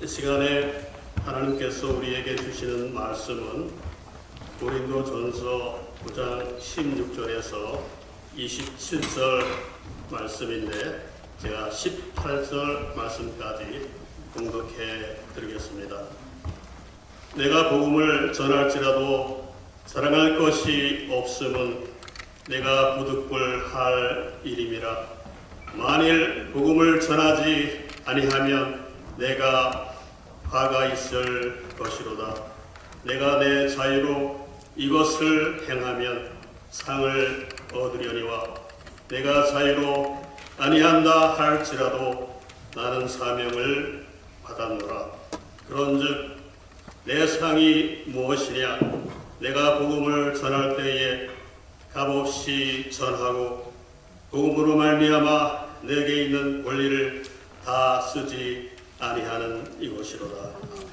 이 시간에 하나님께서 우리에게 주시는 말씀은 고린도 전서 9장 16절에서 27절 말씀인데 제가 18절 말씀까지 공독해 드리겠습니다. 내가 복음을 전할지라도 사랑할 것이 없음은 내가 부득불 할 일임이라 만일 복음을 전하지 아니하면 내가 화가 있을 것이로다. 내가 내 자유로 이것을 행하면 상을 얻으려니와 내가 자유로 아니한다 할지라도 나는 사명을 받았노라. 그런즉 내 상이 무엇이냐 내가 복음을 전할 때에 값없이 전하고 복음으로 말미암아 내게 있는 권리를 다 쓰지 아니하는 이것이로다. 아멘.